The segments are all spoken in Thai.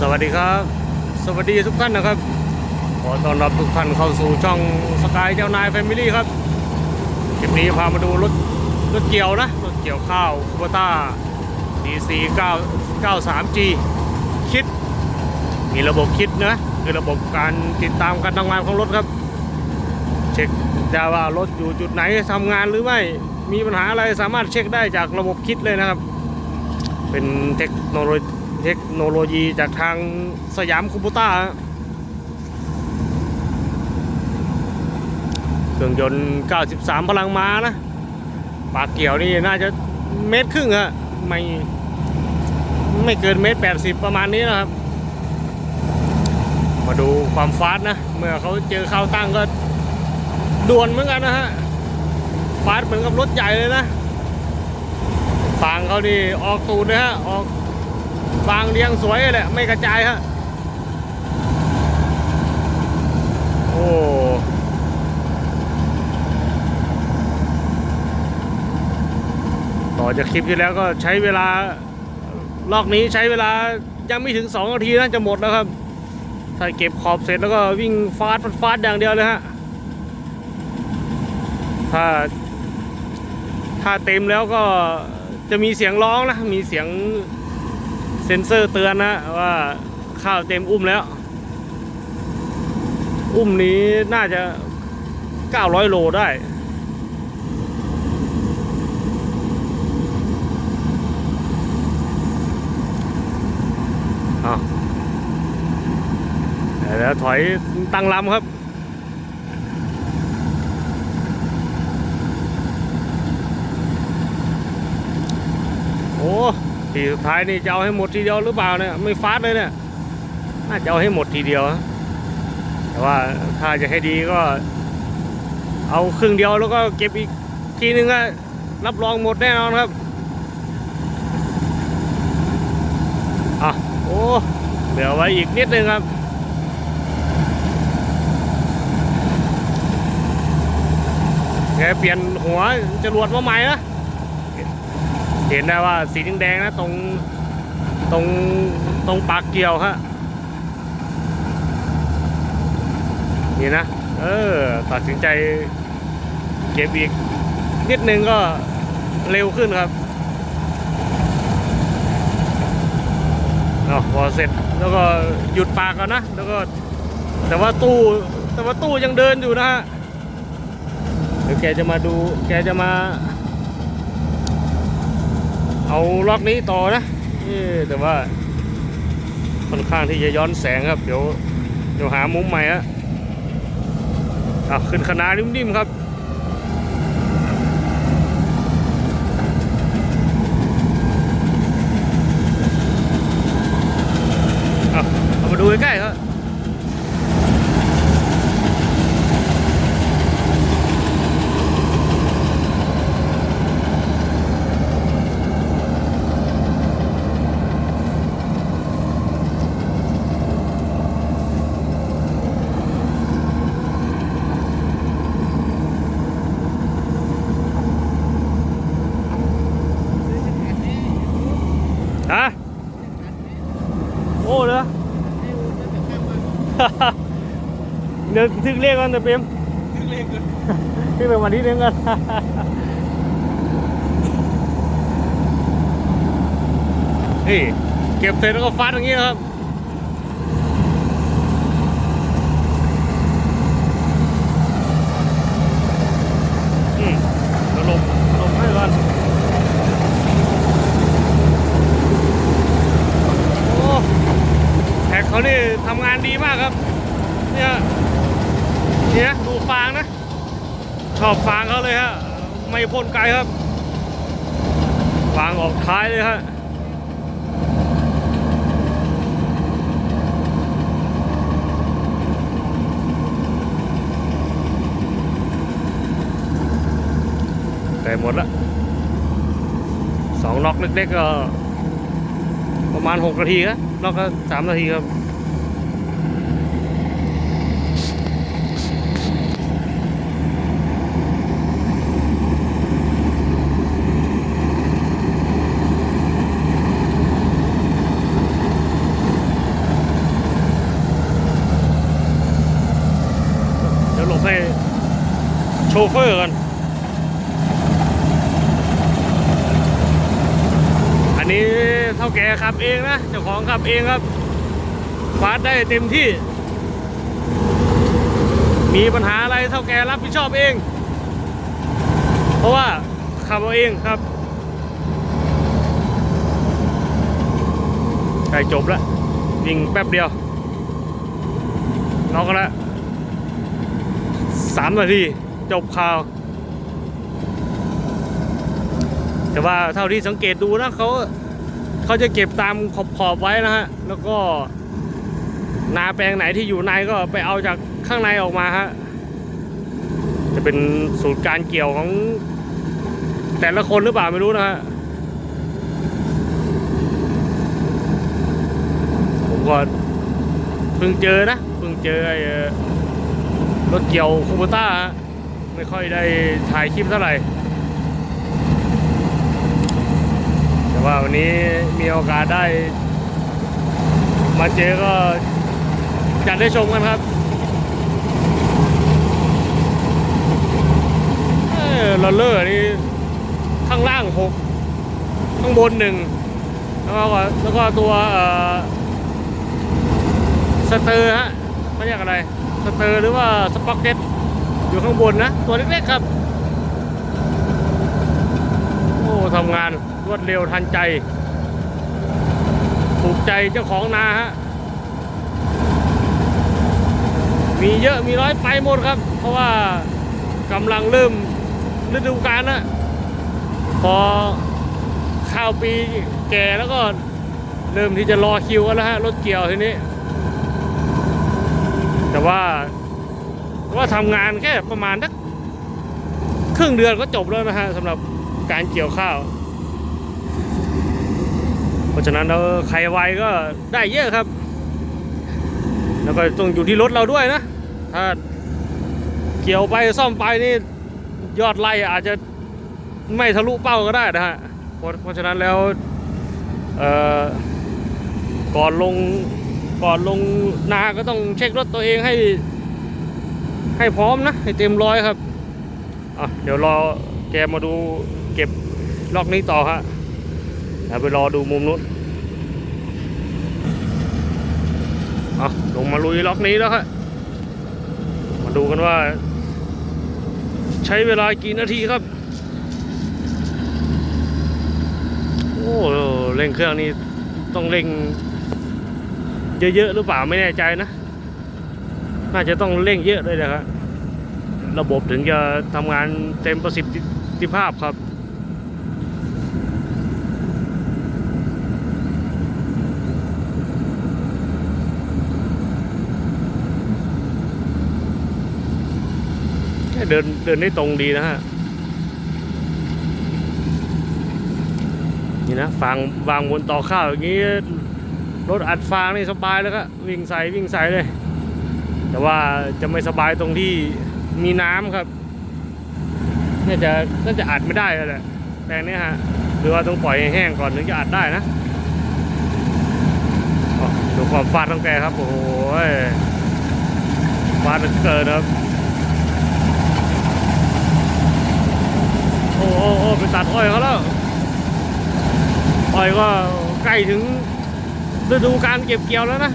สวัสดีครับ สวัสดีทุกท่านนะครับ ขอต้อนรับทุกท่านเข้าสู่ช่องสกายเจ้านายแฟมิลี่ครับคลิปนี้พามาดูรถรถเกี่ยวนะรถเกี่ยวข้าวคูเปต้า DC 9 93G คิด มีระบบคิดนะคือระบบการติดตามการทำงานของรถครับ เช็คได้ว่ารถอยู่จุดไหนทำงานหรือไม่มีปัญหาอะไรสามารถเช็คได้จากระบบคิดเลยนะครับ เป็นเทคโนโลยี เทคโนโลยีจากทางสยามคูปต้าฮะเครื่องยนต์ 93 พลังม้านะ ปากเกี่ยวนี่น่าจะเมตรครึ่งฮะไม่ไม่เกินเมตร 80 ประมาณนี้นะครับ มาดูความฟาสต์นะ เมื่อเขาเจอเข้าตั้งก็ด่วนเหมือนกันนะฮะฟาสต์เหมือนกับรถใหญ่เลยนะฟางเขานี่ออกตูดเลยฮะออก ฟางเรียงสวยเลยแหละ ไม่กระจายฮะ โอ้ต่อจากคลิปที่แล้วก็ใช้เวลาลอกนี้ใช้เวลายังไม่ถึง2นาทีนะจะหมดแล้วครับ ถ้าเก็บขอบเสร็จแล้วก็วิ่งฟาดฟาดอย่างเดียวเลยฮะ ถ้า ถ้าเต็มแล้วก็จะมีเสียงร้องนะ มีเสียง ซ็นเซอร์เตือนนะว่าข้าวเต็มอุ้มแล้ว อุ้มนี้น่าจะ 900 โลได้อะเดี๋ยวถอยตั้งลำครับ โอ้ ทีสุดท้ายนี่จะเอาให้หมดทีเดียวหรือเปล่าเนี่ยไม่ฟาดเลยเนี่ยน่าจะเอาให้หมดทีเดียว แต่ว่าถ้าจะให้ดีก็ เอาครึ่งเดียวแล้วก็เก็บอีกทีนึงก็รับรองหมดแน่นอนครับอะโอ้เหลือไว้อีกนิดนึงครับแกเปลี่ยนหัวจรวดมาใหม่นะ เห็นได้ว่าสีแดงๆนะตรงตรงตรงปากเกี่ยวฮะนี่นะเออตัดสินใจเก็บอีก นิดนึงก็เร็วขึ้นครับอาพอเสร็จแล้วก็หยุดปากก่อนนะ แล้วก็ แต่ว่าตู้แต่ว่าตู้ยังเดินอยู่นะฮะเดี๋ยวแกจะมาดูแกจะมา เอาล็อกนี้ต่อนะแต่ว่าค่อนข้างที่จะย้อนแสงครับ เดี๋ยวเดี๋ยวหามุมใหม่ฮะอะขึ้นคณะนิ่มๆครับอะเอามาดูใกล้ๆครับ ฮะโอ้เหรอเดี๋ยวทึกเรียกกันแต่เปรมทึกเรียกกันทึกเรียกวันที่หนึงกันนี่เก็บเสร็จแล้วก็ฟาดอย่างนี้นะครับอืมเดี๋ยวหลบหลบให้ก่อน โอ้แท็กเขา นี่ทำงานดีมากครับ เนี่ยเนี่ยดูฟางนะ ชอบฟางเขาเลยฮะ ไม่พ่นไกลครับ ฟางออกท้ายเลยฮะแต่หมดละสองน็อกเล็กๆก็ประมาณ6นาทีครับนอกก็3นาทีครับ โช เฟอร์กัน อันนี้เท่าแก่ขับเองนะ เจ้าของขับเองครับฟาดได้เต็มที่ มีปัญหาอะไรเท่าแก่รับผิดชอบเอง เพราะว่าขับเอาเองครับใกล้จบแล้วยิงแป๊บเดียวน็อกแล้วสามนาที จบข่าว แต่ว่าเท่าที่สังเกตดูนะเขาเขาจะเก็บตามขอบขอบๆไว้นะฮะ แล้วก็นาแปลงไหนที่อยู่ในก็ไปเอาจากข้างในออกมาฮะ จะเป็นสูตรการเกี่ยวของแต่ละคนหรือเปล่าไม่รู้นะฮะ ผมก็เพิ่งเจอนะ เพิ่งเจอไอ้รถเกี่ยวคูโบต้าฮะ ไม่ค่อยได้ถ่ายคลิปเท่าไหร่ แต่ว่าวันนี้มีโอกาสได้ มาเจอก็จะได้ชมกันครับเออลอเลอร์นี่ข้างล่างหกข้างบนหนึ่งแล้วก็แล้วก็ตัวสเตอร์ฮะเขาเรียกอะไร สเตอร์หรือว่าสป็อกเก็ต อยู่ข้างบนนะ ตัวเล็กๆครับ โอ้ทำงานรวดเร็วทันใจ ถูกใจเจ้าของนาฮะ มีเยอะมีน้อยไปหมดครับ เพราะว่ากำลังเริ่มฤดูกาลนะพอข้าวปีแก่แล้วก็เริ่มที่จะรอคิวกันแล้วฮะรถเกี่ยวทีนี้ แต่ว่า ว่าทำงานแค่ประมาณสักครึ่งเดือนก็จบแล้วนะฮะสำหรับการเกี่ยวข้าว เพราะฉะนั้นเราใครไวก็ได้เยอะครับ แล้วก็ต้องอยู่ที่รถเราด้วยนะ ถ้าเกี่ยวไปซ่อมไปนี่ยอดไล่อาจจะไม่ทะลุเป้าก็ได้นะฮะ เพราะฉะนั้นแล้วก่อนลงก่อนลงนาก็ต้องเช็ครถตัวเองให้ ให้พร้อมนะ ให้เต็มร้อยครับอะเดี๋ยวรอแกมาดูเก็บล็อกนี้ต่อฮะเดี๋ยวไปรอดูมุมนู้นเอาลงมาลุยล็อกนี้แล้วครับมาดูกันว่า ใช้เวลากี่นาทีครับโอ้เร่งเครื่องนี่ต้องเร่งเยอะๆหรือเปล่าไม่แน่ใจนะ น่าจะต้องเร่งเยอะเลยนะครับระบบถึงจะทำงานเต็มประสิทธิภาพครับเดินเดินได้ตรงดีนะฮะ นี่นะฟางวางบนต่อข้าวอย่างนี้ รถอัดฟางนี่สบายแล้วก็วิ่งใส่วิ่งใส่เลย แต่ว่าจะไม่สบายตรงที่มีน้ำครับน่าจะน่าจะอัดไม่ได้แล้วแหละแปลงนี้ฮะคือว่าต้องปล่อยให้แห้งก่อนถึงจะอัดได้นะดูความฟาดตั้งแต่ครับ โอ้โหฟาดเหลือเกินครับ โอ้โหโอ้ไปตัดอ้อยเขาแล้วอ้อยก็ใกล้ถึงฤดูการเก็บเกี่ยวแล้วนะ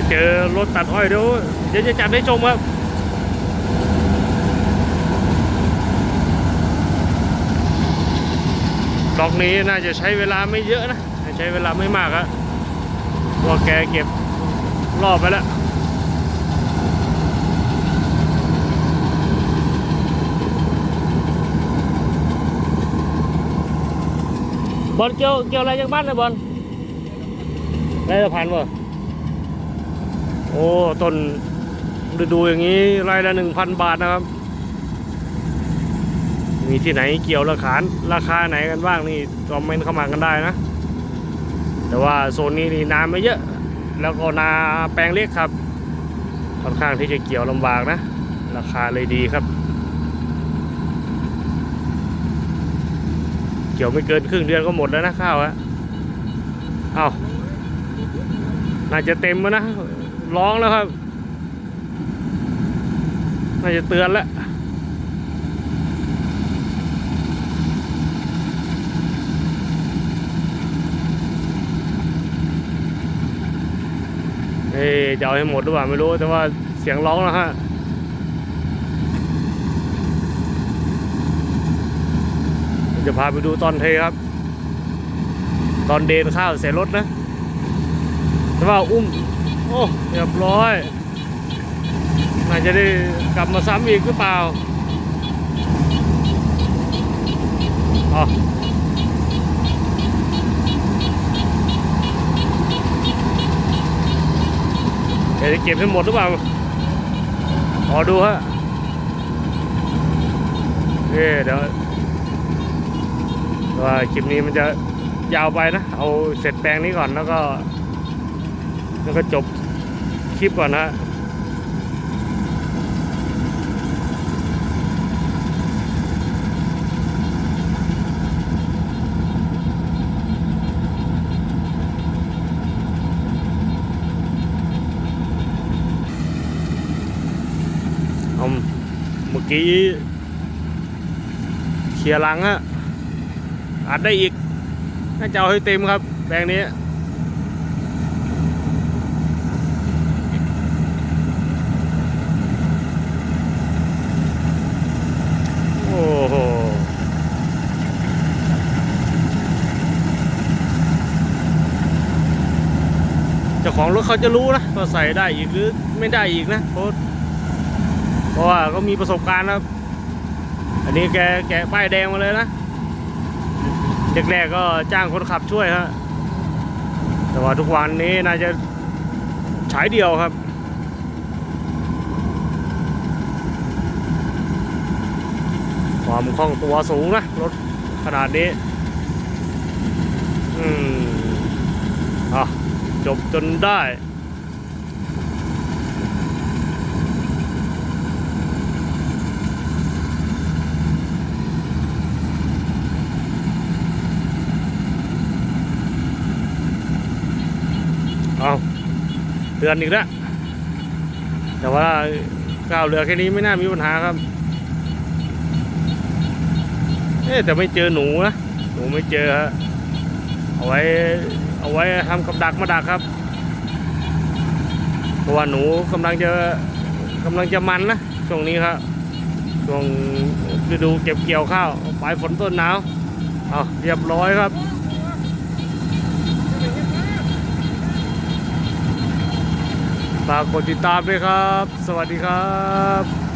ถ้าเจอรถตัดอ้อยเดี๋ยวเดี๋ยวจะจัดให้ชมครับดอกนี้น่าจะใช้เวลาไม่เยอะนะ ใช้เวลาไม่มากอะพราะว่าแกเก็บรอบไปแล้วบอลเกี่ยวเกี่ยวอะไรจากบ้านเลยบอลได้ละพันบ่ อ้ต้นฤดูอย่างนี้รายละหนึ่งพันบาทนะครับ มีที่ไหนเกี่ยวราคาราคาไหนกันบ้างนี่คอมเมนต์เข้ามากันได้นะ แต่ว่าโซนนี้นี่น้ำไม่เยอะ แล้วก็นาแปลงเล็กครับ ค่อนข้างที่จะเกี่ยวลำบากนะ ราคาเลยดีครับ เกี่ยวไม่เกินครึ่งเดือนก็หมดแล้วนะข้าวอะเอาน่าจะเต็มแล้วนะ ร้องแล้วครับ น่าจะเตือนแล้วเอ้ยจะเอาให้หมดหรือเปล่าไม่รู้แต่ว่าเสียงร้องแล้วฮะจะพาไปดูตอนเทครับ ตอนเดนข้าวเสร็จรถนะแต่ว่าอุ้ม โอ้เรียบร้อยน่าจะได้กลับมาซ้ำอีกหรือเปล่าอ๋อเดี๋ยวจะเก็บให้หมดหรือเปล่าขอดูฮะเอ๊เดี๋ยวว่าคลิปนี้มันจะยาวไปนะ เอาเสร็จแปลงนี้ก่อนแล้วก็ แล้วก็จบ คลิปก่อนนะเอาเมื่อกี้เคลียร์ลังฮะอัดได้อีก น่าจะเอาให้เต็มครับแปลงนี้ โอ้โห เขาจะรู้นะว่าใส่ได้อีกหรือไม่ได้อีกนะเพราะเพราะว่าเขามีประสบการณ์นะครับ อันนี้แกแกะป้ายแดงมาเลยนะแรกๆก็จ้างคนขับช่วยฮะแต่ว่าทุกวันนี้น่าจะฉายเดียวครับความคล่องตัวสูงนะรถขนาดนี้ อืม อะ จบจนได้ เอาเตือนอีกแล้วแต่ว่าก้าวเรือแค่นี้ไม่น่ามีปัญหาครับ เอ๊แต่ไม่เจอหนูนะ หนูไม่เจอฮะเอาไว้ เอาไว้ทำกับดักมาดักครับเพราะว่าหนูกำลังจะกำลังจะมันนะช่วงนี้ครับช่วงฤดูเก็บเกี่ยวข้าวปลายฝนต้นหนาวเอาเรียบร้อยครับฝากกดติดตามด้วยครับ สวัสดีครับ